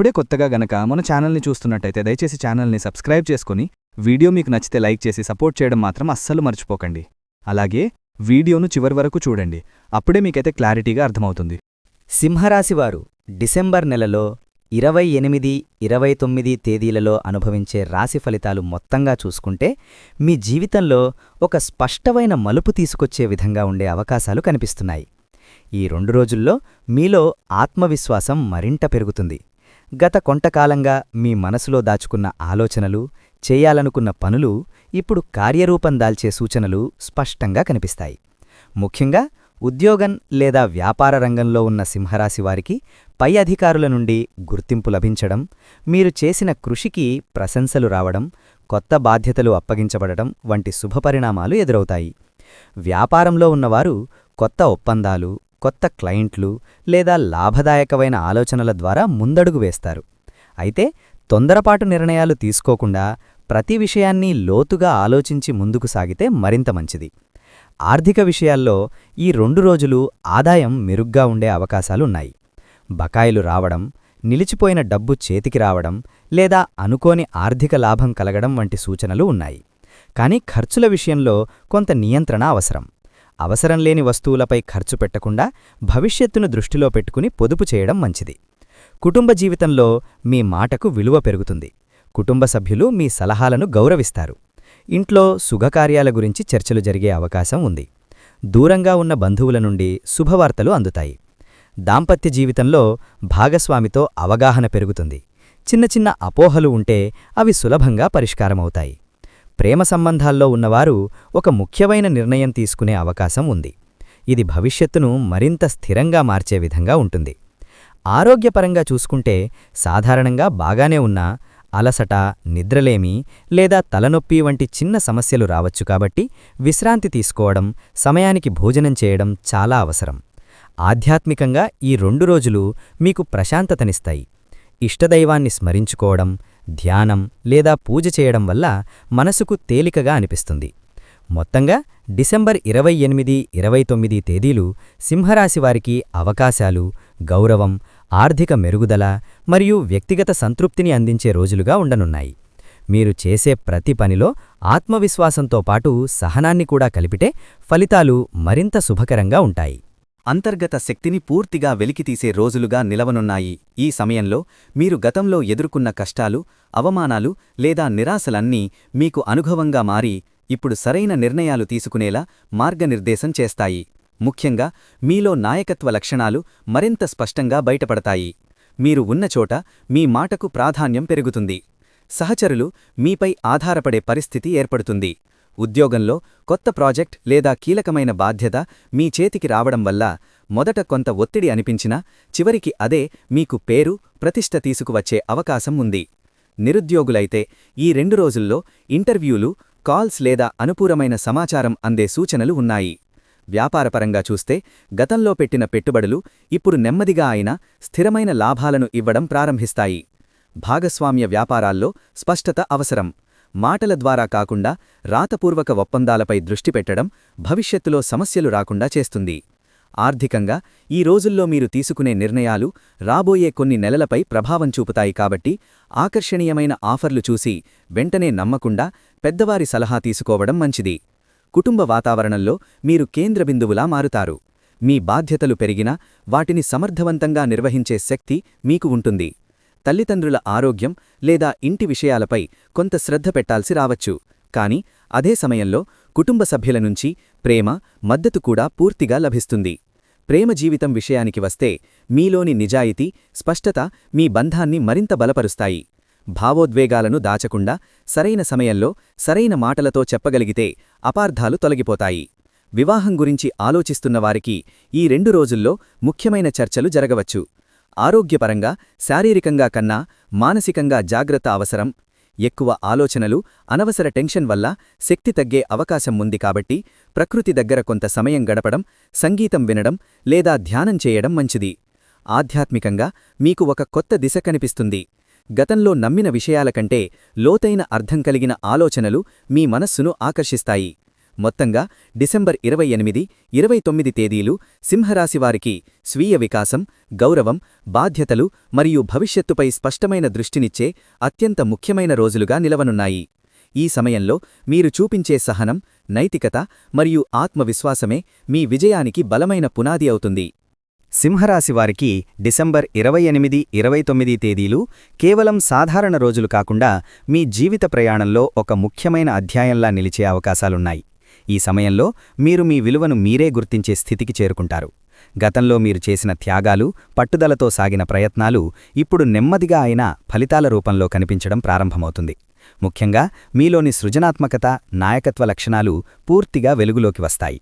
ఇప్పుడే కొత్తగా గనక మన ఛానల్ని చూస్తున్నట్టయితే దయచేసి ఛానల్ని సబ్స్క్రైబ్ చేసుకుని వీడియో మీకు నచ్చితే లైక్ చేసి సపోర్ట్ చేయడం మాత్రం అస్సలు మర్చిపోకండి. అలాగే వీడియోను చివరి వరకు చూడండి. అప్పుడే మీకైతే క్లారిటీగా అర్థమవుతుంది. సింహరాశివారు డిసెంబర్ నెలలో ఇరవై ఎనిమిది ఇరవై తొమ్మిది తేదీలలో అనుభవించే రాశి ఫలితాలు మొత్తంగా చూసుకుంటే మీ జీవితంలో ఒక స్పష్టమైన మలుపు తీసుకొచ్చే విధంగా ఉండే అవకాశాలు కనిపిస్తున్నాయి. ఈ రెండు రోజుల్లో మీలో ఆత్మవిశ్వాసం మరింత పెరుగుతుంది. గత కొంతకాలంగా మీ మనసులో దాచుకున్న ఆలోచనలు చేయాలనుకున్న పనులు ఇప్పుడు కార్యరూపం దాల్చే సూచనలు స్పష్టంగా కనిపిస్తాయి. ముఖ్యంగా ఉద్యోగం లేదా వ్యాపార రంగంలో ఉన్న సింహరాశివారికి పై అధికారుల నుండి గుర్తింపు లభించడం మీరు చేసిన కృషికి ప్రశంసలు రావడం కొత్త బాధ్యతలు అప్పగించబడటం వంటి శుభపరిణామాలు ఎదురవుతాయి. వ్యాపారంలో ఉన్నవారు కొత్త ఒప్పందాలు కొత్త క్లయింట్లు లేదా లాభదాయకమైన ఆలోచనల ద్వారా ముందడుగు వేస్తారు. అయితే తొందరపాటు నిర్ణయాలు తీసుకోకుండా ప్రతి విషయాన్ని లోతుగా ఆలోచించి ముందుకు సాగితే మరింత మంచిది. ఆర్థిక విషయాల్లో ఈ రెండు రోజులు ఆదాయం మెరుగ్గా ఉండే అవకాశాలున్నాయి. బకాయిలు రావడం నిలిచిపోయిన డబ్బు చేతికి రావడం లేదా అనుకోని ఆర్థిక లాభం కలగడం వంటి సూచనలు ఉన్నాయి. కానీ ఖర్చుల విషయంలో కొంత నియంత్రణ అవసరం. అవసరం లేని వస్తువులపై ఖర్చు పెట్టకుండా భవిష్యత్తును దృష్టిలో పెట్టుకుని పొదుపు చేయడం మంచిది. కుటుంబ జీవితంలో మీ మాటకు విలువ పెరుగుతుంది. కుటుంబ సభ్యులు మీ సలహాలను గౌరవిస్తారు. ఇంట్లో శుభకార్యాల గురించి చర్చలు జరిగే అవకాశం ఉంది. దూరంగా ఉన్న బంధువుల నుండి శుభవార్తలు అందుతాయి. దాంపత్య జీవితంలో భాగస్వామితో అవగాహన పెరుగుతుంది. చిన్న చిన్న అపోహలు ఉంటే అవి సులభంగా పరిష్కారమవుతాయి. ప్రేమ సంబంధాల్లో ఉన్నవారు ఒక ముఖ్యమైన నిర్ణయం తీసుకునే అవకాశం ఉంది. ఇది భవిష్యత్తును మరింత స్థిరంగా మార్చే విధంగా ఉంటుంది. ఆరోగ్యపరంగా చూసుకుంటే సాధారణంగా బాగానే ఉన్నా అలసట నిద్రలేమి లేదా తలనొప్పి వంటి చిన్న సమస్యలు రావచ్చు కాబట్టి విశ్రాంతి తీసుకోవడం సమయానికి భోజనం చేయడం చాలా అవసరం. ఆధ్యాత్మికంగా ఈ రెండు రోజులు మీకు ప్రశాంతతనిస్తాయి. ఇష్టదైవాన్ని స్మరించుకోవడం ధ్యానం లేదా పూజ చేయడం వల్ల మనసుకు తేలికగా అనిపిస్తుంది. మొత్తంగా డిసెంబర్ ఇరవై ఎనిమిది ఇరవై తొమ్మిది తేదీలు సింహరాశివారికి అవకాశాలు గౌరవం ఆర్థిక మెరుగుదల మరియు వ్యక్తిగత సంతృప్తిని అందించే రోజులుగా ఉండనున్నాయి. మీరు చేసే ప్రతి పనిలో ఆత్మవిశ్వాసంతో పాటు సహనాన్ని కూడా కలిపితే ఫలితాలు మరింత శుభకరంగా ఉంటాయి. అంతర్గత శక్తిని పూర్తిగా వెలికితీసే రోజులుగా నిలవనున్నాయి. ఈ సమయంలో మీరు గతంలో ఎదుర్కొన్న కష్టాలు అవమానాలు లేదా నిరాశలన్నీ మీకు అనుభవంగా మారి ఇప్పుడు సరైన నిర్ణయాలు తీసుకునేలా మార్గనిర్దేశం చేస్తాయి. ముఖ్యంగా మీలో నాయకత్వ లక్షణాలు మరింత స్పష్టంగా బయటపడతాయి. మీరు ఉన్నచోట మీ మాటకు ప్రాధాన్యం పెరుగుతుంది. సహచరులు మీపై ఆధారపడే పరిస్థితి ఏర్పడుతుంది. ఉద్యోగంలో కొత్త ప్రాజెక్ట్ లేదా కీలకమైన బాధ్యత మీ చేతికి రావడం వల్ల మొదట కొంత ఒత్తిడి అనిపించినా చివరికి అదే మీకు పేరు ప్రతిష్ట తీసుకువచ్చే అవకాశం ఉంది. నిరుద్యోగులైతే ఈ రెండు రోజుల్లో ఇంటర్వ్యూలు కాల్స్ లేదా అనుపూరమైన సమాచారం అందే సూచనలు ఉన్నాయి. వ్యాపారపరంగా చూస్తే గతంలో పెట్టిన పెట్టుబడులు ఇప్పుడు నెమ్మదిగా అయినా స్థిరమైన లాభాలను ఇవ్వడం ప్రారంభిస్తాయి. భాగస్వామ్య వ్యాపారాల్లో స్పష్టత అవసరం. మాటల ద్వారా కాకుండా రాతపూర్వక ఒప్పందాలపై దృష్టి పెట్టడం భవిష్యత్తులో సమస్యలు రాకుండా చేస్తుంది. ఆర్థికంగా ఈ రోజుల్లో మీరు తీసుకునే నిర్ణయాలు రాబోయే కొన్ని నెలలపై ప్రభావం చూపుతాయి కాబట్టి ఆకర్షణీయమైన ఆఫర్లు చూసి వెంటనే నమ్మకుండా పెద్దవారి సలహా తీసుకోవడం మంచిది. కుటుంబ వాతావరణంలో మీరు కేంద్రబిందువులా మారుతారు. మీ బాధ్యతలు పెరిగినా వాటిని సమర్థవంతంగా నిర్వహించే శక్తి మీకు ఉంటుంది. తల్లిదండ్రుల ఆరోగ్యం లేదా ఇంటి విషయాలపై కొంత శ్రద్ధ పెట్టాల్సి రావచ్చు. కాని అదే సమయంలో కుటుంబ సభ్యుల నుంచి ప్రేమ మద్దతు కూడా పూర్తిగా లభిస్తుంది. ప్రేమ జీవితం విషయానికి వస్తే మీలోని నిజాయితీ స్పష్టత మీ బంధాన్ని మరింత బలపరుస్తాయి. భావోద్వేగాలను దాచకుండా సరైన సమయంలో సరైన మాటలతో చెప్పగలిగితే అపార్థాలు తొలగిపోతాయి. వివాహం గురించి ఆలోచిస్తున్నవారికి ఈ రెండు రోజుల్లో ముఖ్యమైన చర్చలు జరగవచ్చు. ఆరోగ్యపరంగా శారీరకంగా కన్నా మానసికంగా జాగ్రత్త అవసరం. ఎక్కువ ఆలోచనలు అనవసర టెన్షన్ వల్ల శక్తి తగ్గే అవకాశం ఉంది కాబట్టి ప్రకృతి దగ్గర కొంత సమయం గడపడం సంగీతం వినడం లేదా ధ్యానం చేయడం మంచిది. ఆధ్యాత్మికంగా మీకు ఒక కొత్త దిశ కనిపిస్తుంది. గతంలో నమ్మిన విషయాల కంటే లోతైన అర్థం కలిగిన ఆలోచనలు మీ మనస్సును ఆకర్షిస్తాయి. మొత్తంగా డిసెంబర్ ఇరవై ఎనిమిది ఇరవై తొమ్మిది తేదీలు సింహరాశివారికి స్వీయ వికాసం గౌరవం బాధ్యతలు మరియు భవిష్యత్తుపై స్పష్టమైన దృష్టినిచ్చే అత్యంత ముఖ్యమైన రోజులుగా నిలవనున్నాయి. ఈ సమయంలో మీరు చూపించే సహనం నైతికత మరియు ఆత్మవిశ్వాసమే మీ విజయానికి బలమైన పునాది అవుతుంది. సింహరాశివారికి డిసెంబర్ ఇరవై ఎనిమిది ఇరవై తొమ్మిది తేదీలు కేవలం సాధారణ రోజులు కాకుండా మీ జీవిత ప్రయాణంలో ఒక ముఖ్యమైన అధ్యాయంలా నిలిచే అవకాశాలున్నాయి. ఈ సమయంలో మీరు మీ విలువను మీరే గుర్తించే స్థితికి చేరుకుంటారు. గతంలో మీరు చేసిన త్యాగాలు పట్టుదలతో సాగిన ప్రయత్నాలు ఇప్పుడు నెమ్మదిగా అయినా ఫలితాల రూపంలో కనిపించడం ప్రారంభమవుతుంది. ముఖ్యంగా మీలోని సృజనాత్మకత నాయకత్వ లక్షణాలు పూర్తిగా వెలుగులోకి వస్తాయి.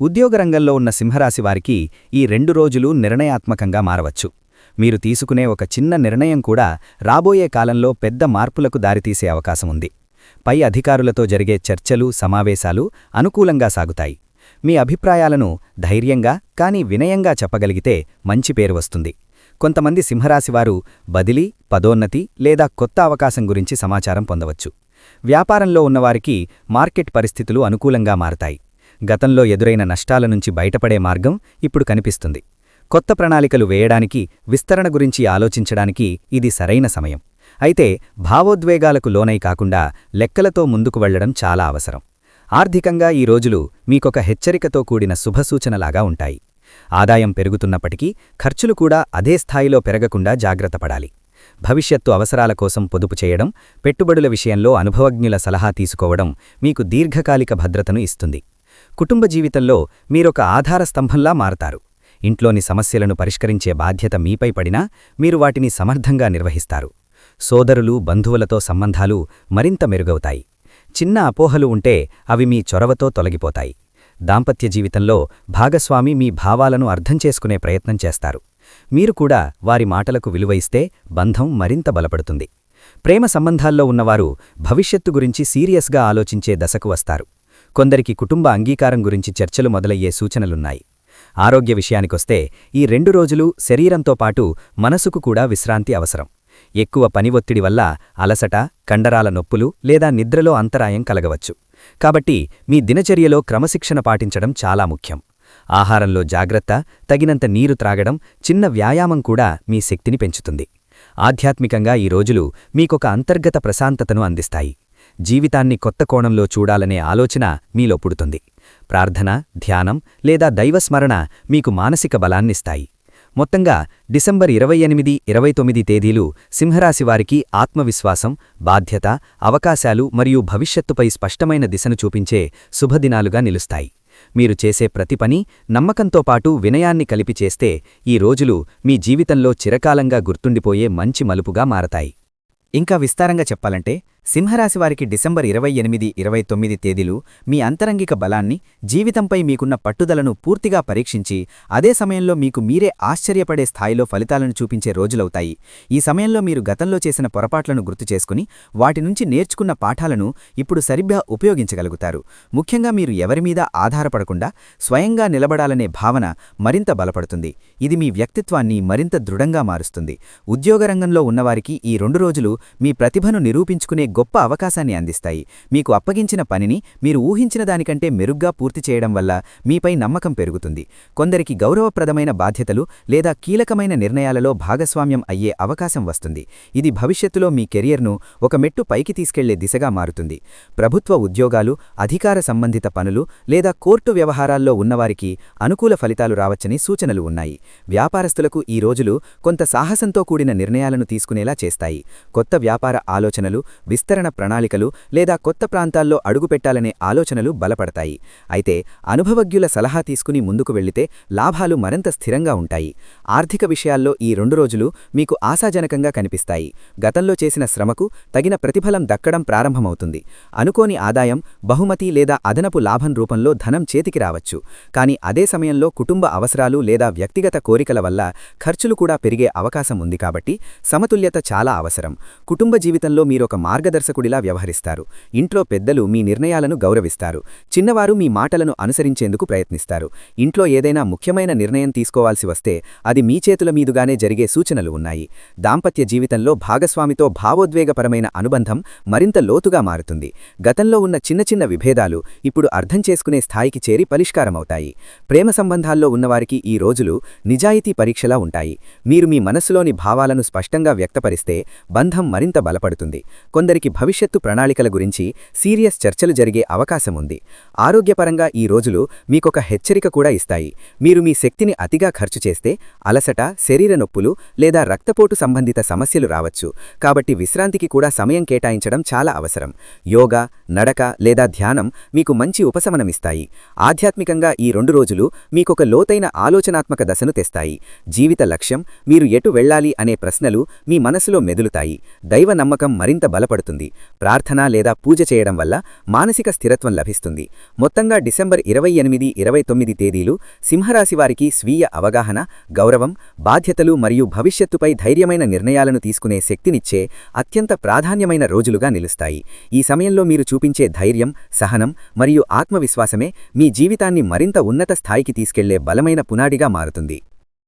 ఉద్యోగ రంగంలో ఉన్న సింహరాశి వారికి ఈ రెండు రోజులు నిర్ణయాత్మకంగా మారవచ్చు. మీరు తీసుకునే ఒక చిన్న నిర్ణయం కూడా రాబోయే కాలంలో పెద్ద మార్పులకు దారితీసే అవకాశం ఉంది. పై అధికారులతో జరిగే చర్చలు సమావేశాలు అనుకూలంగా సాగుతాయి. మీ అభిప్రాయాలను ధైర్యంగా కానీ వినయంగా చెప్పగలిగితే మంచి పేరు వస్తుంది. కొంతమంది సింహరాశివారు బదిలీ పదోన్నతి లేదా కొత్త అవకాశం గురించి సమాచారం పొందవచ్చు. వ్యాపారంలో ఉన్నవారికి మార్కెట్ పరిస్థితులు అనుకూలంగా మారతాయి. గతంలో ఎదురైన నష్టాల నుంచి బయటపడే మార్గం ఇప్పుడు కనిపిస్తుంది. కొత్త ప్రణాళికలు వేయడానికి విస్తరణ గురించి ఆలోచించడానికి ఇది సరైన సమయం. అయితే భావోద్వేగాలకు లోనై కాకుండా లెక్కలతో ముందుకు వెళ్ళడం చాలా అవసరం. ఆర్థికంగా ఈ రోజులు మీకొక హెచ్చరికతో కూడిన శుభసూచనలాగా ఉంటాయి. ఆదాయం పెరుగుతున్నప్పటికీ ఖర్చులు కూడా అదే స్థాయిలో పెరగకుండా జాగ్రత్తపడాలి భవిష్యత్తు అవసరాల కోసం పొదుపు చేయడం పెట్టుబడుల విషయంలో అనుభవజ్ఞుల సలహా తీసుకోవడం మీకు దీర్ఘకాలిక భద్రతను ఇస్తుంది. కుటుంబ జీవితంలో మీరొక ఆధార స్తంభంలా మారతారు. ఇంట్లోని సమస్యలను పరిష్కరించే బాధ్యత మీపై పడినా మీరు వాటిని సమర్థంగా నిర్వహిస్తారు. సోదరులు బంధువులతో సంబంధాలు మరింత మెరుగవుతాయి. చిన్న అపోహలు ఉంటే అవి మీ చొరవతో తొలగిపోతాయి. దాంపత్య జీవితంలో భాగస్వామి మీ భావాలను అర్థం చేసుకునే ప్రయత్నం చేస్తారు. మీరు కూడా వారి మాటలకు విలువ ఇస్తే బంధం మరింత బలపడుతుంది. ప్రేమ సంబంధాల్లో ఉన్నవారు భవిష్యత్తు గురించి సీరియస్గా ఆలోచించే దశకు వస్తారు. కొందరికి కుటుంబ అంగీకారం గురించి చర్చలు మొదలయ్యే సూచనలున్నాయి. ఆరోగ్య విషయానికొస్తే ఈ రెండు రోజులు శరీరంతో పాటు మనసుకు కూడా విశ్రాంతి అవసరం. ఎక్కువ పని ఒత్తిడి వల్ల అలసట కండరాల నొప్పులు లేదా నిద్రలో అంతరాయం కలగవచ్చు. కాబట్టి మీ దినచర్యలో క్రమశిక్షణ పాటించడం చాలా ముఖ్యం. ఆహారంలో జాగ్రత్త తగినంత నీరు త్రాగడం చిన్న వ్యాయామం కూడా మీ శక్తిని పెంచుతుంది. ఆధ్యాత్మికంగా ఈ రోజులు మీకొక అంతర్గత ప్రశాంతతను అందిస్తాయి. జీవితాన్ని కొత్త కోణంలో చూడాలనే ఆలోచన మీలో పుడుతుంది. ప్రార్థన ధ్యానం లేదా దైవస్మరణ మీకు మానసిక బలాన్నిస్తాయి. మొత్తంగా డిసెంబర్ ఇరవై ఎనిమిది ఇరవై తొమ్మిది తేదీలు సింహరాశివారికి ఆత్మవిశ్వాసం బాధ్యత అవకాశాలు మరియు భవిష్యత్తుపై స్పష్టమైన దిశను చూపించే శుభదినాలుగా నిలుస్తాయి. మీరు చేసే ప్రతి పని నమ్మకంతో పాటు వినయాన్ని కలిపి చేస్తే ఈ రోజులు మీ జీవితంలో చిరకాలంగా గుర్తుండిపోయే మంచి మలుపుగా మారతాయి. ఇంకా విస్తారంగా చెప్పాలంటే సింహరాశివారికి డిసెంబర్ ఇరవై ఎనిమిది ఇరవై తొమ్మిది తేదీలు మీ అంతరంగిక బలాన్ని జీవితంపై మీకున్న పట్టుదలను పూర్తిగా పరీక్షించి అదే సమయంలో మీకు మీరే ఆశ్చర్యపడే స్థాయిలో ఫలితాలను చూపించే రోజులవుతాయి. ఈ సమయంలో మీరు గతంలో చేసిన పొరపాట్లను గుర్తు చేసుకుని వాటి నుంచి నేర్చుకున్న పాఠాలను ఇప్పుడు సరిగ్గా ఉపయోగించగలుగుతారు. ముఖ్యంగా మీరు ఎవరిమీద ఆధారపడకుండా స్వయంగా నిలబడాలనే భావన మరింత బలపడుతుంది. ఇది మీ వ్యక్తిత్వాన్ని మరింత దృఢంగా మారుస్తుంది. ఉద్యోగరంగంలో ఉన్నవారికి ఈ రెండు రోజులు మీ ప్రతిభను నిరూపించుకునే గొప్ప అవకాశాన్ని అందిస్తాయి. మీకు అప్పగించిన పనిని మీరు ఊహించిన దానికంటే మెరుగ్గా పూర్తి చేయడం వల్ల మీపై నమ్మకం పెరుగుతుంది. కొందరికి గౌరవప్రదమైన బాధ్యతలు లేదా కీలకమైన నిర్ణయాలలో భాగస్వామ్యం అయ్యే అవకాశం వస్తుంది. ఇది భవిష్యత్తులో మీ కెరియర్ను ఒక మెట్టు పైకి తీసుకెళ్ళే దిశగా మారుతుంది. ప్రభుత్వ ఉద్యోగాలు అధికార సంబంధిత పనులు లేదా కోర్టు వ్యవహారాల్లో ఉన్నవారికి అనుకూల ఫలితాలు రావచ్చని సూచనలు ఉన్నాయి. వ్యాపారస్తులకు ఈ రోజులు కొంత సాహసంతో కూడిన నిర్ణయాలను తీసుకునేలా చేస్తాయి. కొత్త వ్యాపార ఆలోచనలు విస్తరణ ప్రణాళికలు లేదా కొత్త ప్రాంతాల్లో అడుగుపెట్టాలనే ఆలోచనలు బలపడతాయి. అయితే అనుభవజ్ఞుల సలహా తీసుకుని ముందుకు వెళ్ళితే లాభాలు మరింత స్థిరంగా ఉంటాయి. ఆర్థిక విషయాల్లో ఈ రెండు రోజులు మీకు ఆశాజనకంగా కనిపిస్తాయి. గతంలో చేసిన శ్రమకు తగిన ప్రతిఫలం దక్కడం ప్రారంభమవుతుంది. అనుకోని ఆదాయం బహుమతి లేదా అదనపు లాభం రూపంలో ధనం చేతికి రావచ్చు. కానీ అదే సమయంలో కుటుంబ అవసరాలు లేదా వ్యక్తిగత కోరికల వల్ల ఖర్చులు కూడా పెరిగే అవకాశం ఉంది కాబట్టి సమతుల్యత చాలా అవసరం. కుటుంబ జీవితంలో మీరొక మార్గ మార్గదర్శకుడిలా వ్యవహరిస్తారు. ఇంట్లో పెద్దలు మీ నిర్ణయాలను గౌరవిస్తారు. చిన్నవారు మీ మాటలను అనుసరించేందుకు ప్రయత్నిస్తారు. ఇంట్లో ఏదైనా ముఖ్యమైన నిర్ణయం తీసుకోవాల్సి వస్తే అది మీ చేతుల మీదుగానే జరిగే సూచనలు ఉన్నాయి. దాంపత్య జీవితంలో భాగస్వామితో భావోద్వేగపరమైన అనుబంధం మరింత లోతుగా మారుతుంది. గతంలో ఉన్న చిన్న చిన్న విభేదాలు ఇప్పుడు అర్థం చేసుకునే స్థాయికి చేరి పరిష్కారమవుతాయి. ప్రేమ సంబంధాల్లో ఉన్నవారికి ఈ రోజులు నిజాయితీ పరీక్షలా ఉంటాయి. మీరు మీ మనస్సులోని భావాలను స్పష్టంగా వ్యక్తపరిస్తే బంధం మరింత బలపడుతుంది. కొందరి వారికి భవిష్యత్తు ప్రణాళికల గురించి సీరియస్ చర్చలు జరిగే అవకాశం ఉంది ఆరోగ్యపరంగా ఈ రోజులు మీకొక హెచ్చరిక కూడా ఇస్తాయి. మీరు మీ శక్తిని అతిగా ఖర్చు చేస్తే అలసట శరీర నొప్పులు లేదా రక్తపోటు సంబంధిత సమస్యలు రావచ్చు. కాబట్టి విశ్రాంతికి కూడా సమయం కేటాయించడం చాలా అవసరం. యోగా నడక లేదా ధ్యానం మీకు మంచి ఉపశమనమిస్తాయి. ఆధ్యాత్మికంగా ఈ రెండు రోజులు మీకొక లోతైన ఆలోచనాత్మక దశను తెస్తాయి. జీవిత లక్ష్యం మీరు ఎటు వెళ్ళాలి అనే ప్రశ్నలు మీ మనసులో మెదులుతాయి. దైవ నమ్మకం మరింత బలపడుతుంది. ప్రార్థన లేదా పూజ చేయడం వల్ల మానసిక స్థిరత్వం లభిస్తుంది. మొత్తంగా డిసెంబర్ ఇరవై ఎనిమిది ఇరవై తొమ్మిది తేదీలు సింహరాశివారికి స్వీయ అవగాహన గౌరవం బాధ్యతలు మరియు భవిష్యత్తుపై ధైర్యమైన నిర్ణయాలను తీసుకునే శక్తినిచ్చే అత్యంత ప్రాధాన్యమైన రోజులుగా నిలుస్తాయి. ఈ సమయంలో మీరు చూపించే ధైర్యం సహనం మరియు ఆత్మవిశ్వాసమే మీ జీవితాన్ని మరింత ఉన్నత స్థాయికి తీసుకెళ్ళే బలమైన పునాడిగా మారుతుంది.